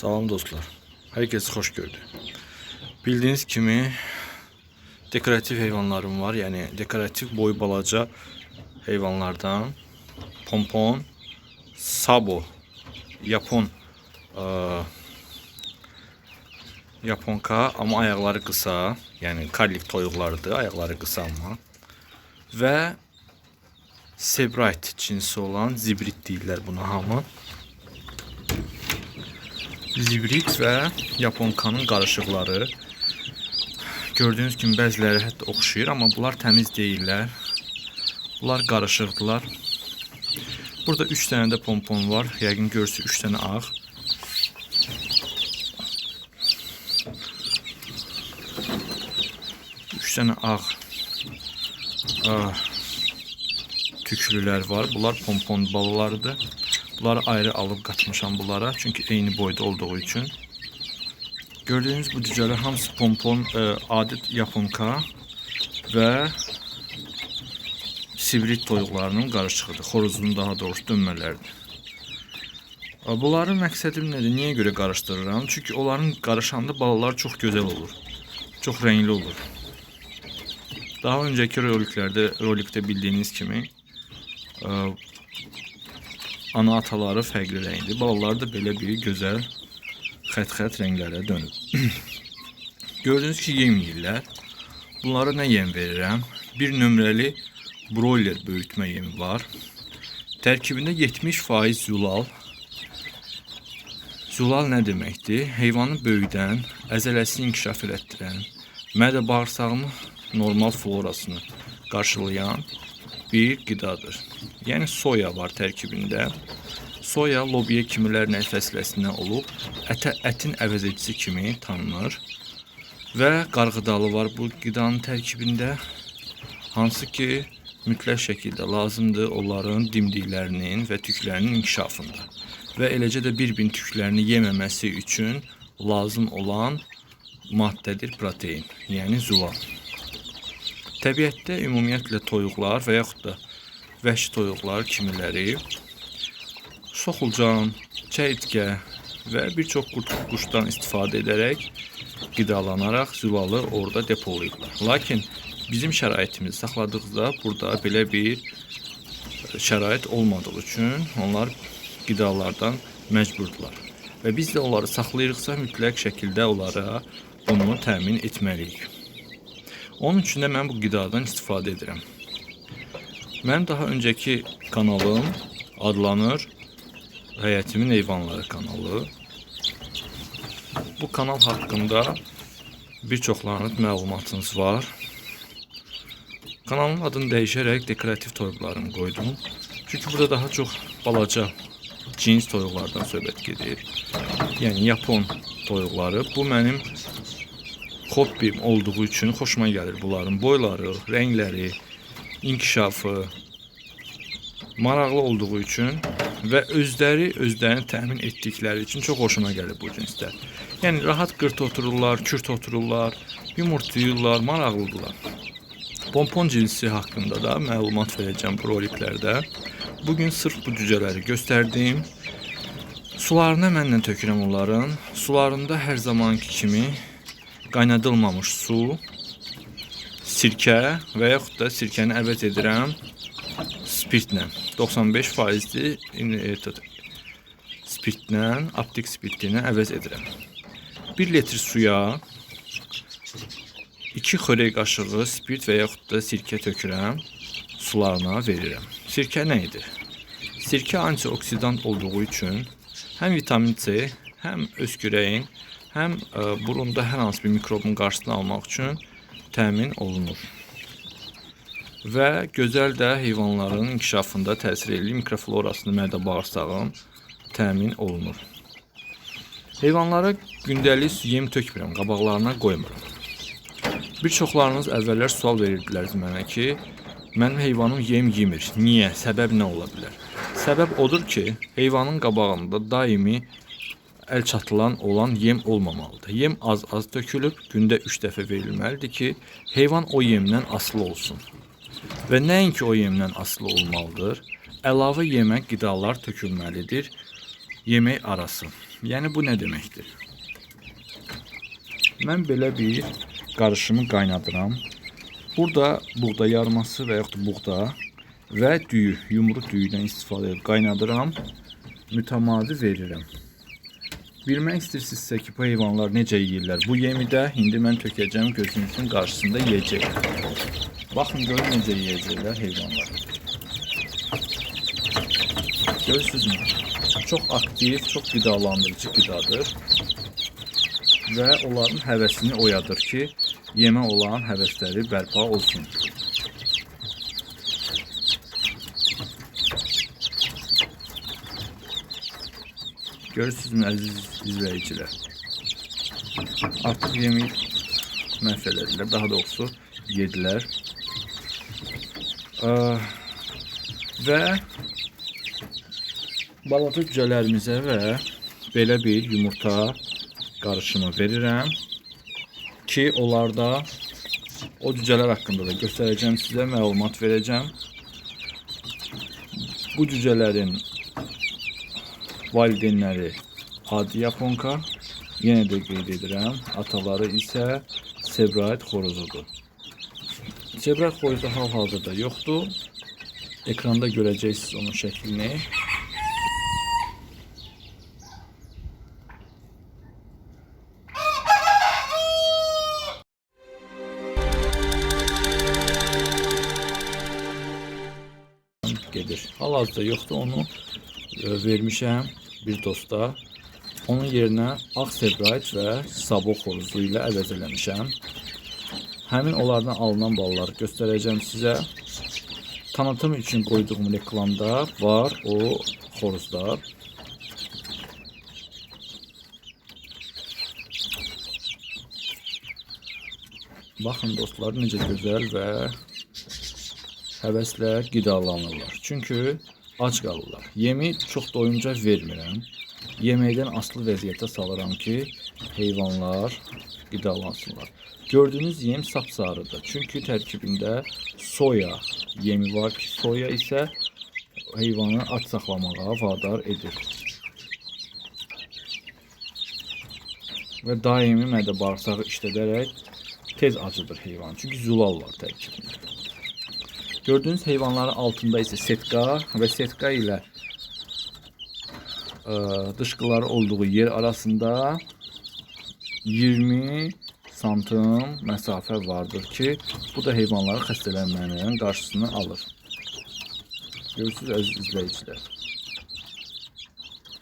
Salam dostlar. Herkes hoş gördü. Bildiğiniz kimi dekoratif heyvanlarım var. Yani dekoratif boy balaca heyvanlardan pompon, sabo, Japon eee Japonka ama ayakları kısa. Yani kallik toyuqlardır. Ayakları kısa ama. Ve Sebright cinsi olan zibrit deyirlər buna hamı. Zibrit və Japonkanın qarışıqları. Gördüyünüz kimi bəziləri hətta oxşayır, amma bunlar təmiz deyillər. Bunlar qarışıqdılar. Burada 3 dənə də pompon var. Yəqin görürsüz 3 dənə ağ. Üç tane ağ, ağ tüklülər var. Bunlar pompon balalarıdır. Bunları ayrı alıb qatmışam bunlara. Çünki eyni boyda olduğu üçün. Gördüğünüz bu cücələr hamısı pompon e, adet yaponka və sibrit toyuqlarının qarışığıdır. Xoruzun daha doğrusu dönmələrdir. E, Bunların məqsədim nədir? Niyə görə qarışdırıram? Çünki onların qarışanda balalar çox gözəl olur. Çox rəngli olur. Daha önceki roliklerde, rolikte bildiğiniz kimi e, ana ataları fərqli rəngdir. Balalar da belə bir gözəl xət-xət rənglərə dönüb. Gördüğünüz ki, yem yeyirlər. Bunlara nə yem verirəm? Bir nömrəli broiler böyütmə yemi var. Tərkibində 70% zulal. Zulal nə deməkdir? Heyvanı böyüdən, əzələsini inkişaf elətdirən, mədə bağırsağını normal florasını qarşılayan bir qidadır. Yəni soya var tərkibində. Soya lobiya kimilərlə fəsiləsindən olub, ətə ətin əvəzedicisi kimi tanınır. Və qarğıdalı var bu qidanın tərkibində. Hansı ki mütləq şəkildə lazımdır onların dimdiklərinin və tüklərinin inkişafında. Və eləcə də bir-birin tüklərini yeməməsi üçün lazım olan maddədir protein, yəni zulal. Təbiətdə ümumiyyətlə toyuqlar və yaxud da vəhşi toyuqlar kimiləri soxulcan, çəyirtkə və bir çox qurt quşdan istifadə edərək qidalanaraq zülalı orada depolayıblar. Lakin bizim şəraitimizi saxladıqda burada belə bir şərait olmadığı üçün onlar qidalardan məcburdular. Və biz də onları saxlayırıqsa mütləq şəkildə onlara bunu təmin etməliyik. Onun üçün də mən bu qidadan istifadə edirəm. Mənim daha öncəki kanalım adlanır Həyətimin Heyvanları kanalı. Bu kanal haqqında bir çoxlarınız məlumatınız var. Kanalın adını dəyişərək dekorativ toyuqlarımı qoydum. Çünki burada daha çox balaca cins toyuqlardan söhbət gedir. Yəni Yapon toyuqları. Bu mənim hobbim olduğu üçün xoşuma gəlir bunların boyları, rəngləri, inkişafı maraqlı olduğu üçün və özləri özlərini təmin etdikləri üçün çox xoşuma gəlir bu cinslər. Yəni rahat qırt otururlar, kürt otururlar, yumurtlayırlar, maraqlıdırlar. Pompon cinsi haqqında da məlumat verəcəm bu roliklərdə. Bugün sırf bu cücələri göstərdim. Sularına mənlə tökürəm onların. Sularında hər zamanki kimi qaynadılmamış su, sirkə və yaxud da sirkəni əvəz edirəm spirtlə. 95 faizli spirtlə, optik spirtlə əvəz edirəm. 1 litr suya 2 xörək qaşığı spirt və yaxud da sirkə tökürəm, sularına verirəm. Sirkə nə edir? Sirkə antioksidant olduğu üçün həm vitamin C, həm öskürəyin, həm ə, burunda hər hansı bir mikrobun qarşısını almaq üçün təmin olunur. Və gözəl də heyvanların inkişafında təsir eləyir. Mikroflorasını, mədə bağırsağın təmin olunur. Heyvanlara gündəlik yem tökmürəm, qabaqlarına qoymuram. Bir çoxlarınız əvvəllər sual verirdilər mənə ki, mənim heyvanım yem yemir. Niyə? Səbəb nə ola bilər? Səbəb odur ki, heyvanın qabağında daimi əl çatılan olan yem olmamalıdır. Yem az-az tökülüb, gündə 3 dəfə verilməlidir ki, heyvan o yemdən asılı olsun. Və nəinki o yemdən asılı olmalıdır, əlavə yemək qidalar tökülməlidir yemək arası. Yəni bu nə deməkdir? Mən belə bir qarışımı qaynadıram. Burada buğda yarması və yaxud da buğda və düyü, yumru düyüdən istifadə edib qaynadıram. Mütəmadi verirəm. Bilmək istəyirsinizsə ki, bu heyvanlar necə yeyirlər? Bu yemi də indi mən tökəcəm gözünüzün qarşısında yeyəcək. Baxın görün necə yeyəcəklər heyvanlar. Görürsünüzmü? Çox aktiv, çox qidalandırıcı qidadır. Və onların həvəsini oyadır ki, yemə olan həvəsləri bərpa olsun. Görürsünüzmü əziz izləyicilər? Artıq yemi məhv elədilər, daha doğrusu yedilər. Ee, və balaca cücələrimizə və belə bir yumurta qarışımı verirəm ki, onlarda o cücələr haqqında da göstərəcəm sizə, məlumat verəcəm. Bu cücələrin valideynləri adi yaponka, yenə də qeyd edirəm, ataları isə Sebraid xoruzudur. Sebraid xoruzu hal-hazırda yoxdur. Ekranda görəcəksiniz onun şəklini. Hal-hazırda yoxdur, onu vermişəm bir dosta. Onun yerinə ağ sebraid və sabo xoruzu ilə əvəz eləmişəm. Həmin onlardan alınan balları göstərəcəm sizə. Tanıtım üçün qoyduğum reklamda var o xoruzlar. Baxın dostlar necə gözəl və həvəslə qidalanırlar. Çünki ac qalırlar. Yemi çox doyunca vermirəm. Yeməkdən asılı vəziyyətə salıram ki, heyvanlar qidalansınlar. Gördüyünüz yem sapsarıdır. Çünki tərkibində soya yemi var ki, soya isə heyvanı ac saxlamağa vadar edir. Və daimi mədə bağırsağı işlədərək tez acıdır heyvan. Çünki zulal var tərkibində. Gördüğünüz heyvanların altında ise setka ve setka ile e, dışkıları olduğu yer arasında 20 santim mesafe vardır ki bu da heyvanların xəstələnmələrinin qarşısını alır. Görürsünüz əziz izləyicilər.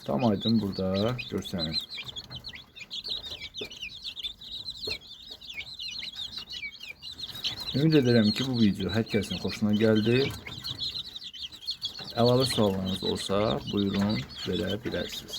Tam aydın burada görsənir. Ümid ederim ki bu video hər kəsin xoşuna gəldi. Əlavə suallarınız olsa buyurun verə bilərsiniz.